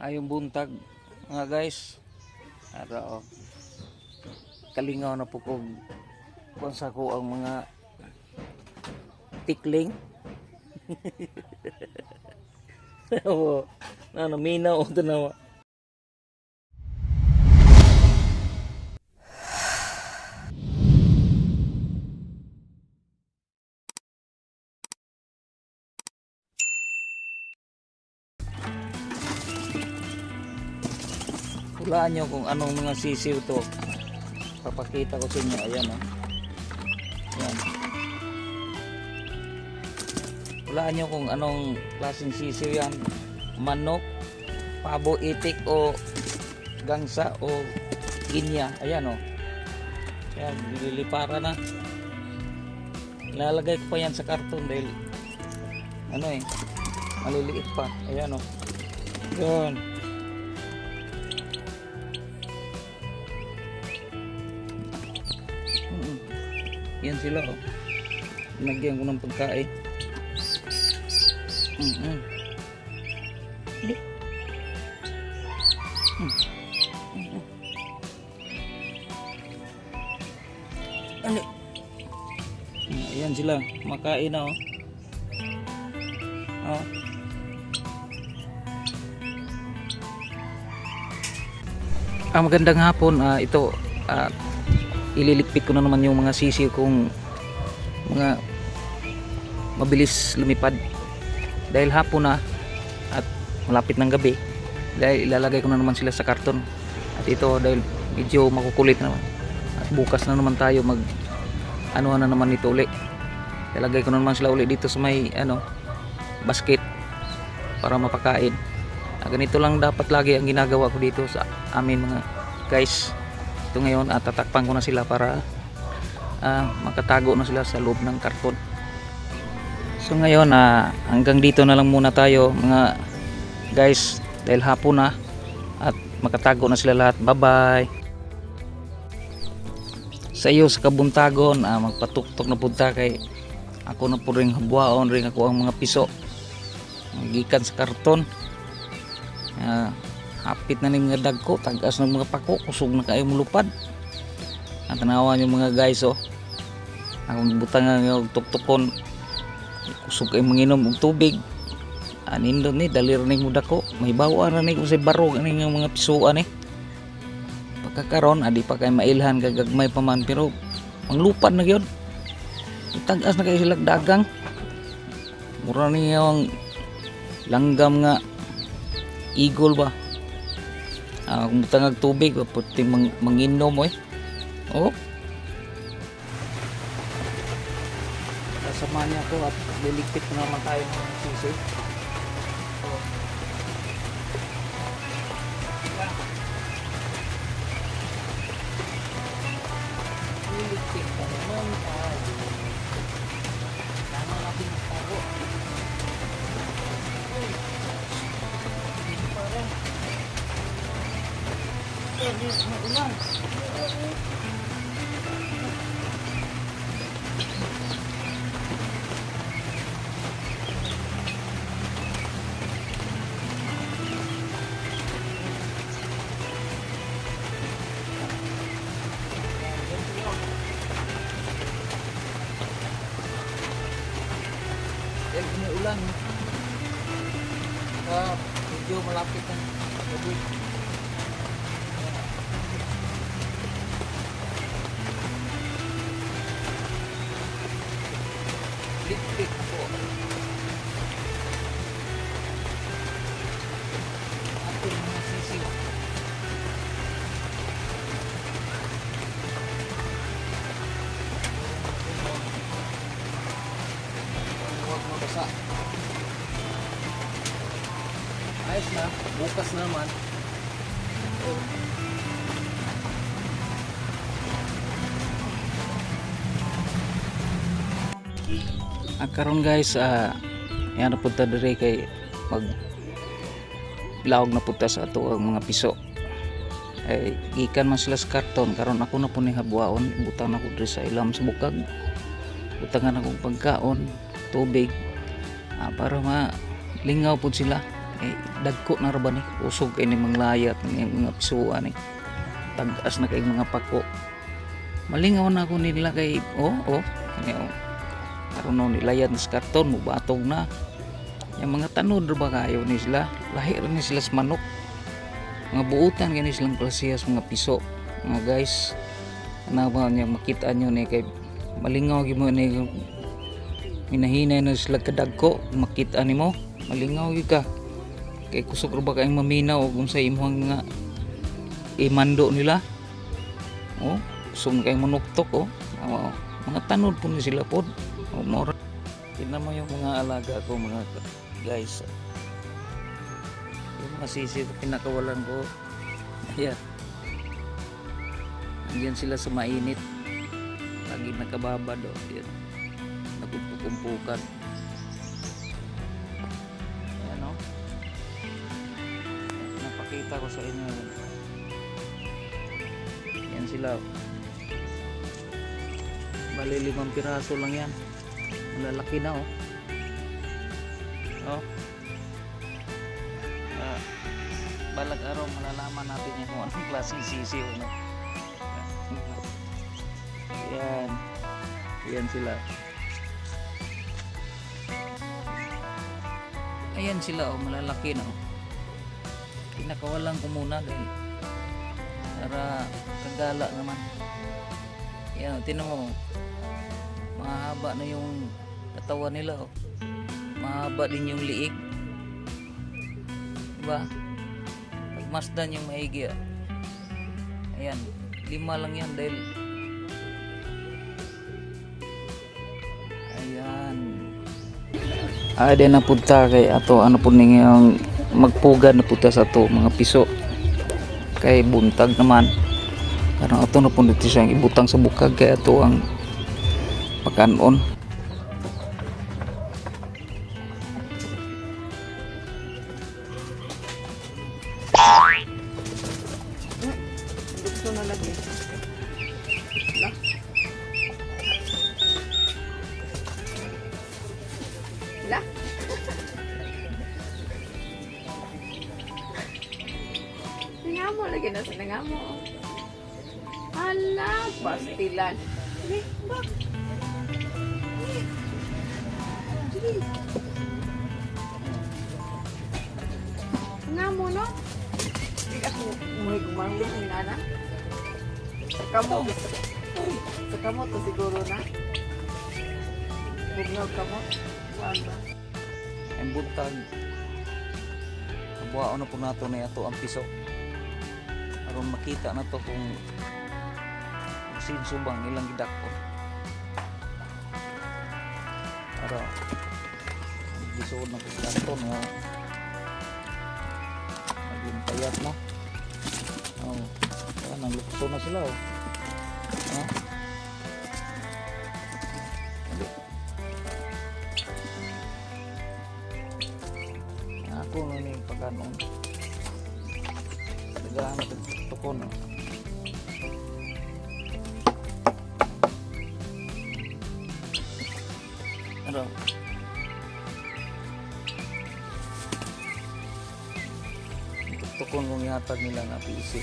ayong buntag mga guys ara oh. kalingaw na po kog kung sa ko ang mga tikling Oo. na naminaw o tanawa Hulaan nyo kung anong mga sisiw to. Papakita ko sa inyo. Ayan o. Ayan. Hulaan nyo kung anong klaseng sisiw yan. Manok, pabo itik o gangsa o ginya. Ayan o. Ayan, nililipara na. Ilalagay ko pa yan sa karton dahil ano eh, maliliit pa. Ayan o. Yan. Mm. Yan sila oh. Nagyan ko ng pagkain. Mm -mm. Mm. Mm. Ano? Ayan sila, makain na oh. Oh. Ah, magandang hapon. Ah, ito, ah, ililigpit ko na naman yung mga sisiw kong mga mabilis lumipad. Dahil hapon na at malapit ng gabi dahil ilalagay ko na naman sila sa karton. At ito dahil medyo makukulit na naman. At bukas na naman tayo mag ano na naman ito uli. Ilalagay ko na naman sila uli dito sa may ano basket para mapakain. Ah, ganito lang dapat lagi ang ginagawa ko dito sa amin mga guys ito ngayon at tatakpan ko na sila para ah, makatago na sila sa loob ng karton so ngayon ah, hanggang dito na lang muna tayo mga guys. Dahil hapon na at makatago na sila lahat. Bye bye sa iyo sa kabuntagon ah, magpatuktok na punta kay ako na po rin habuaon rin ako ang mga piso. Magikan sa karton. Ah, hapit na ni mga dagko tagas ng mga pako kusog na kayo mulupad. Ang tanawan yung mga guys oh. Akong butang nga tuktukon. Kusog kayo manginom og tubig. Anindot ni dalir ni muda ko may bawaan na ni sa barog ani nga mga pisuan eh. Pagkakaron adi pa kay mailhan gagagmay pa man pero manglupad na gyud. Tagas na kayo sila dagang. Mura ni yung langgam nga eagle ba ah kung tangag tubig puti mang, manginom mo eh oh. Kasama niya ko at liligpit na naman tayo ng sisi ulan. Dahil umuulan. Ah, medyo malapit na. Gabi. Bukas na naman. Ang karon guys, ah yan na punta dire kay mag lawag na punta sa ato ang mga piso. Ay gikan man sila sa karton karon ako na po ni habuaon butang na ko diri sa ilam sa bukag. Butangan akong pagkaon, tubig ah, para ma lingaw po sila eh dagko na ra ba ni? Usog kay ni mga layat ni mga pisuan ni. Tagas na kay mga pako. Malingaw na ako nila kay oh oh kani oh. Karon no nilayad sa karton mo batog na. Yung mga tanod ra ba kayo ni sila? Lahi ra ni sila sa manok. Mga buutan gani silang klasiyas mga piso. Mga guys na ba niya makita nyo ni kay malingaw gyud mo ni minahinay na sila kadagko makita nimo malingaw gyud ka kay kusog ra ba kayong maminaw og kung sa imong nga imando nila oh kusog kay manuktok oh Oo. mga tanod po ni sila pod oh, mora tingnan mo yung mga alaga ko mga guys yung mga sisi na pinakawalan ko ayan Andiyan sila sa mainit. Lagi nakababad o. Yan. Nagkumpukan. Napakita ko sa inyo. Yan sila. o. Bali limang piraso lang yan. Malalaki na o. O. Ah, balag araw malalaman natin yung kung anong klaseng sisiw na. Yan. Yan sila. Ayan sila oh, malalaki na oh. Pinakawalan ko muna dahil para kagala naman. Yan, tinan mo. oh. Mahaba na yung katawan nila oh. Mahaba din yung liig. Diba? Pagmasdan yung maigi ah. Ayan, lima lang yan dahil Ayan. Ah, din na punta kay ato ano po yung magpugad na punta sa to mga piso. Kay buntag naman. Karang ato na po siyang ibutang sa bukag kay ato ang pakanon. Lagi na sa nangamo. Hala, pastilan. Eh, bak. Sige. Nangamo, no? Hindi ako umuwi gumangling ni Nana. Sa kamot. Sa kamot to siguro na. Bugnaw kamot. Saan ba? Ang buntag. Buhaon na po nato na ato ang piso. Aron makita na to kung sinso bang ilang gidako. Para gisuod na ko sa kanton nga naging payat na. Oh, oh nang lukso na sila oh. Oh. Ano? Tukon kong ihatag nila na PC.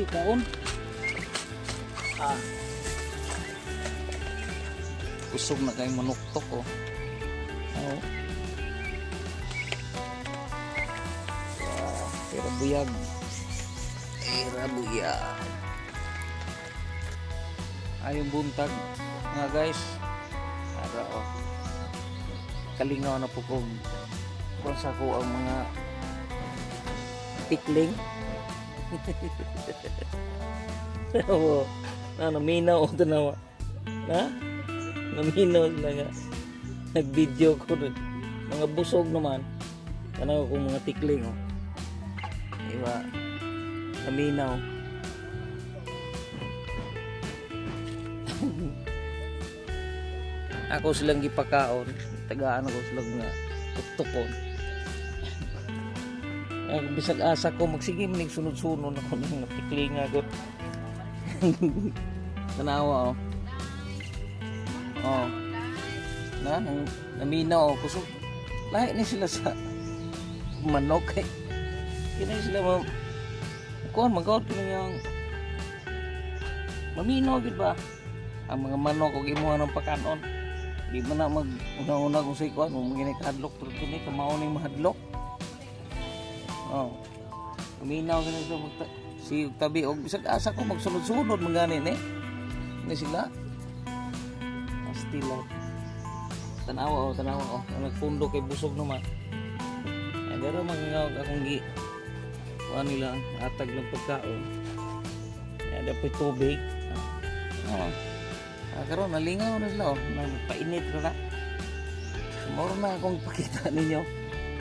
Di kaon. Ah. Usog na kay manuktok oh. Oo. Wow, pero buyag. Era buyag. Ayong buntag mga guys. Ara oh. Kalingaw na po kung kung sa ko ang mga tikling. Oo. Ah, na, naminaw ito na. Ha? Naminaw na nga. Nag-video ko rin. Mga busog naman. Tanaw ko mga tikling. Oh. Diba? Naminaw. ako silang gipakaon. Tagaan ako silang nga tuktukon. Ay, bisag asa ko magsige manig sunod-sunod ako ng natikling agot tanawa oh. Oh. Na nang naminaw oh kusog. Lahi ni sila sa manok eh. Kini sila mo kuan magawad kini yung maminaw gid ba? Ang mga manok og imuha ng pakanon. Di man na mag una-una kung sa ikuan mo magini kahadlok pero kini kamao ni mahadlok oh. Maminaw gani sa magta si tabi og bisag asa ko magsunod-sunod man gani ni? Ni sila? Astila tanawa oh tanawa oh. Nagpundo kay busog naman. Ay pero mga akong gi kuha nila atag ng pagkaon. Ay dapat tubig. Oh Ah, karon nalingaw na sila oh. Nagpainit na na. Moro na akong pakita ninyo.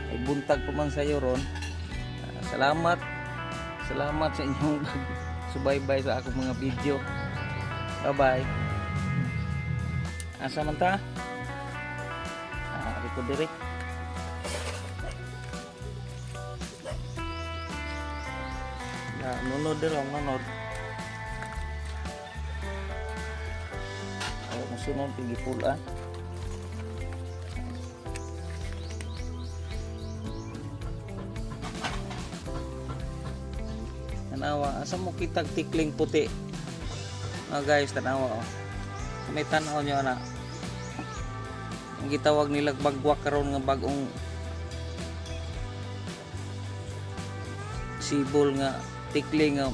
Ay buntag ko man sa iyo ron. Ah, salamat. Salamat sa inyong subaybay sa akong mga video. Bye-bye. Asa man ta? Ah, rito dire. Ah, nunod dire lang, nunod. Ay, masunod pigi pula. Tanawa, asa mo kitag tikling puti? Mga guys, tanawa oh. May tanaw nyo na. Ang gitawag nila bagwak karon nga bagong sibol nga tikling nga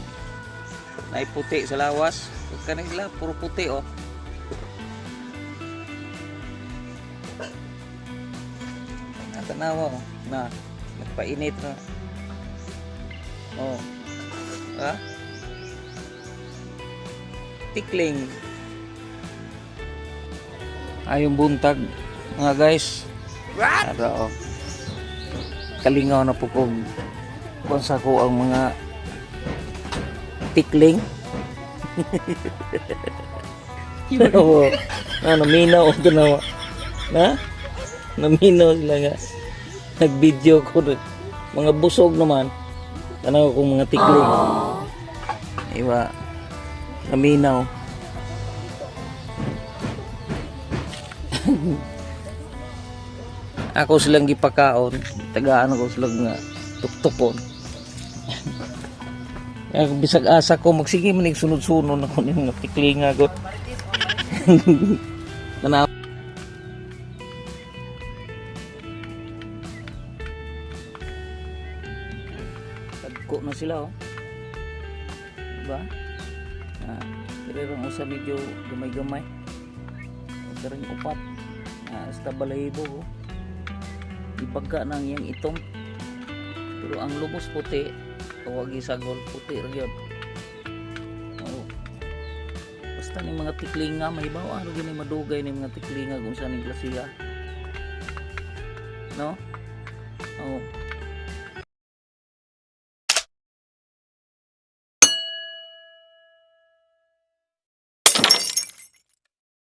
na puti sa lawas. Kanila puro puti oh. Tanawa oh. Na nagpainit na. Oh. Ha? Tikling. Ayong buntag mga guys. What? oh. Kalingaw na po kung kung sa ko ang mga tikling. Oo. na naminaw ko na. Na? Naminaw sila nga. Nag-video ko. Mga busog naman. Tanaw ko mga tikling. Iba. Naminaw. Ako silang gipakaon. Tagaan ako silang nga tuktukon. Kaya bisag asa ko magsige manig sunod-sunod ako ng tikling agot. sila oh. Diba? Ah, pero rin usa medyo gamay-gamay. Pero yung upat. Ah, sa balahibo oh. Ipagka nang yang itong. Pero ang lubos puti, tawag sagol puti ra gyud. Oh. Basta ni mga tiklinga mahibaw ano gini madugay ni mga tiklinga kung saan ni klasiya. No?